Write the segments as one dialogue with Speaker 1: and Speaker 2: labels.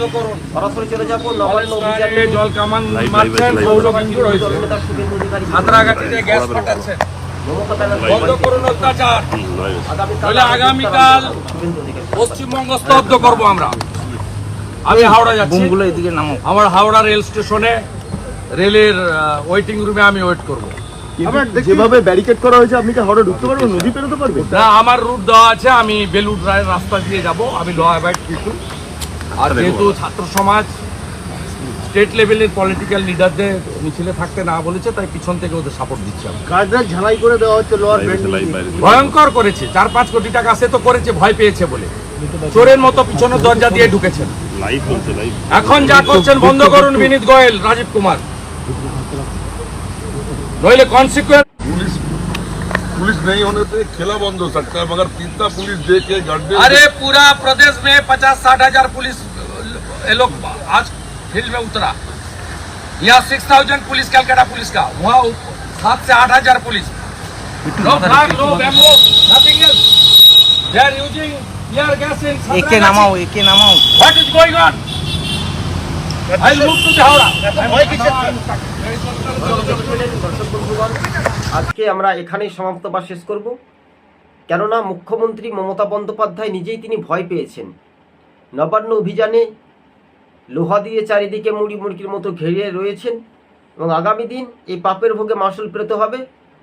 Speaker 1: বন্ধ করুন।
Speaker 2: সরাসরি চলে যাব নবান্ন অভিযানে
Speaker 1: জল কামান মারছেন সাঁতরাগাছিতে গ্যাস পাঠাচ্ছেন। বন্ধ করুন অত্যাচার।
Speaker 2: আগামীকাল
Speaker 1: পশ্চিমবঙ্গ স্তব্ধ করব আমরা। আমি হাওড়া যাচ্ছি।
Speaker 3: এদিকে নামো।
Speaker 1: আমার হাওড়া রেল স্টেশনে রেলের ওয়েটিং রুমে আমি ওয়েট করব।
Speaker 4: যেভাবে ব্যারিকেড করা হয়েছে আপনি কি হাওড়া ঢুকতে পারবেন? নদী পেরোতে পারবেন?
Speaker 1: না আমার রুট দেওয়া আছে আমি বেলুর রায় রাস্তা দিয়ে যাব আমি ল অ্যাভয়েড কিন্তু আর যেহেতু ছাত্র সমাজ স্টেট লেভেলের পলিটিক্যাল লিডারদের মিছিলে থাকতে না বলেছে তাই পিছন থেকে ওদের সাপোর্ট দিচ্ছি আমি
Speaker 4: গার্ডরা ঝালাই করে দেওয়া হচ্ছে লোয়ার
Speaker 1: ভয়ঙ্কর করেছে চার পাঁচ কোটি টাকা সে তো করেছে ভয় পেয়েছে বলে চোরের মতো পিছনের দরজা দিয়ে ঢুকেছেন
Speaker 5: লাইভ বলছে লাইভ
Speaker 1: এখন যা করছেন বন্ধ করুন বিনীত গোয়েল রাজীব কুমার নইলে কনসিকুয়েন্স
Speaker 6: पुलिस पुलिस नहीं होने से खेला बंद हो सकता है मगर कितना पुलिस दे के गड्ढे
Speaker 1: अरे पूरा प्रदेश में पचास साठ हजार पुलिस ये लोग आज फील्ड में उतरा यहाँ six thousand police Calcutta police का वहाँ सात से आठ हजार police no flag, no bamboo, nothing else. They are using tear gas in
Speaker 3: একে নামাও একে নামাও
Speaker 1: What is going on? I'll move to the Howrah.
Speaker 2: দর্শক বন্ধুগণ আজকে আমরা এখানেই সমাপ্ত বা শেষ করব কেননা মুখ্যমন্ত্রী মমতা বন্দ্যোপাধ্যায় নিজেই তিনি ভয় পেয়েছেন নবান্ন অভিযানে লোহা দিয়ে চারিদিকে মুড়ি মুড়কির মতো ঘিরে রয়েছেন এবং আগামী দিন এই পাপের ভোগে মাসুল পেতে হবে।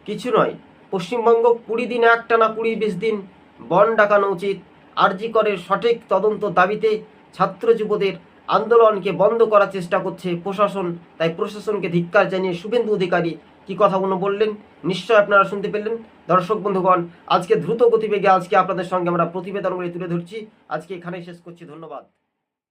Speaker 2: কিছু নয়, পশ্চিমবঙ্গ কুড়ি দিন একটানা কুড়ি বিশ দিন বন ডাকানো উচিত। আরজি করের সঠিক তদন্ত দাবিতে ছাত্র যুবদের আন্দোলনকে বন্ধ করার চেষ্টা করছে প্রশাসন। তাই প্রশাসনকে ধিক্কার জানিয়ে শুভেন্দু অধিকারী কি কথাগুলো বললেন, নিশ্চয় আপনারা শুনতে পেলেন। দর্শক বন্ধুগণ, আজকে দ্রুত গতিবেগে আজকে আপনাদের সঙ্গে আমরা প্রতিবেদনগুলি তুলে ধরছি। আজকে এখানেই শেষ করছি, ধন্যবাদ।